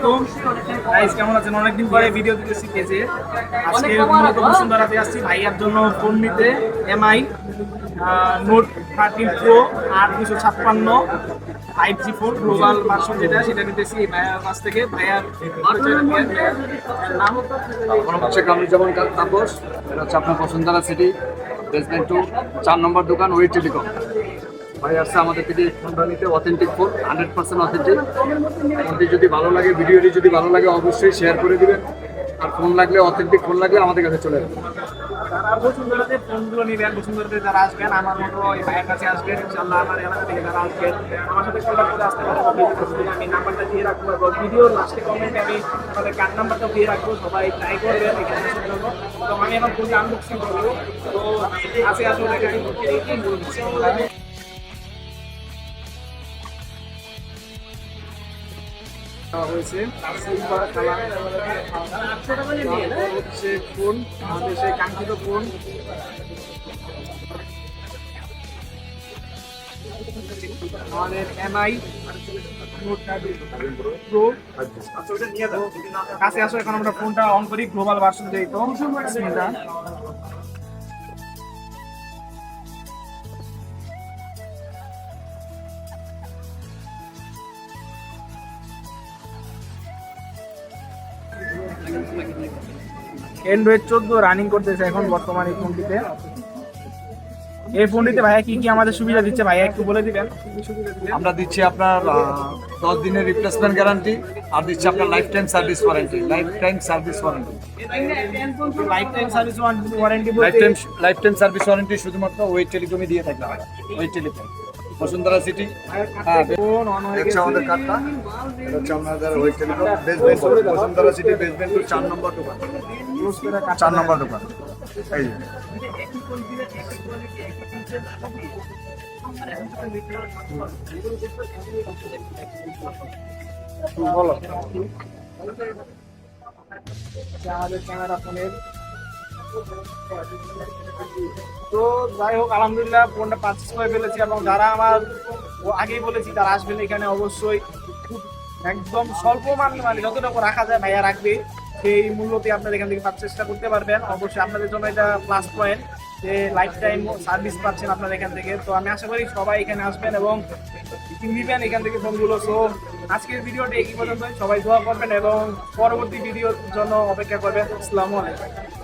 আলাইকুম। গাইস কেমন আছেন? অনেকদিন পরে ভিডিও দিতে শিখেছে আজকে মূলত বসুন্ধরাতে আসছি ভাইয়ার জন্য ফোন নিতে এমআই নোট থার্টিন প্রো আট দুশো ছাপ্পান্ন five G four global version যেটা, সেটা নিতেছি ভাইয়ার কাছ থেকে। ভাইয়ার। নাম আমার হচ্ছে কামরুজ্জামান তাপস, এটা হচ্ছে আপনার বসুন্ধরা সিটি বেসমেন্ট টু চার নম্বর দোকান ওই টেলিকম ভাই আসছে আমাদের থেকে ফোনটা নিতে authentic phone hundred percent authentic ফোনটি যদি ভালো লাগে ভিডিওটি যদি ভালো লাগে অবশ্যই শেয়ার করে দিবেন আর ফোন লাগলে অথেন্টিক ফোন লাগলে আমাদের কাছে চলে বসুন্ধরাতে ফোনগুলো নেবেন যারা আসবেন আমার কাছে আসবেন আসবেন আমার সাথে করে আসতে আমি নাম্বারটা দিয়ে আমি আমাদের নাম্বারটা দিয়ে সবাই ট্রাই তো আমি আনবক্সিং করব তো আছে আসলে দেওয়া হয়েছে। Silver colour. হচ্ছে ফোন আমাদের সেই কাঙ্ক্ষিত ফোন আমাদের এমআই প্রো কাছে আসো, এখন আমরা ফোনটা অন করি গ্লোবাল ভার্সন দিয়ে অ্যান্ড্রয়েড চোদ্দ রানিং করতেছে এখন বর্তমান এই ফোনটিতে। এই ফোনটিতে ভাইয়া কি কি আমাদের সুবিধা দিচ্ছে? ভাইয়া একটু বলে দিবেন। আমরা দিচ্ছি আপনার দশ দিনের রিপ্লেসমেন্ট গ্যারান্টি আর দিচ্ছি আপনার lifetime service warranty lifetime service warranty lifetime service warranty lifetime lifetime service warranty শুধুমাত্র ওয়েট টেলিকমে দিয়ে থাকবে ওয়েট টেলিকম বসুন্ধরা সিটি। হ্যাঁ আমাদের কার্ডটা। এটা হচ্ছে আমাদের wait basement Bashundhara city basement two চার নম্বর দোকান। চার নম্বর দোকান। এই। বলো। আমাদের ক্যামেরা ফোনের তো যাই হোক, আলহামদুলিল্লাহ ফোনটা পারচেস করে ফেলেছি এবং যারা আমার আগেই বলেছি তারা আসবেন এখানে অবশ্যই। একদম স্বল্প মানে মানে যতটুকু রাখা যায় ভাইয়া রাখবে, সেই মূল্যতে আপনারা এখান থেকে পারচেসটা করতে পারবেন। অবশ্যই আপনাদের জন্য এটা প্লাস পয়েন্ট যে লাইফ টাইম সার্ভিস পাচ্ছেন আপনারা এখান থেকে। তো আমি আশা করি সবাই এখানে আসবেন এবং নিবেন এখান থেকে ফোনগুলো। সো আজকের ভিডিওটা এই পর্যন্ত সবাই দোয়া করবেন এবং পরবর্তী ভিডিওর জন্য অপেক্ষা করবেন। আসসালামু আলাইকুম।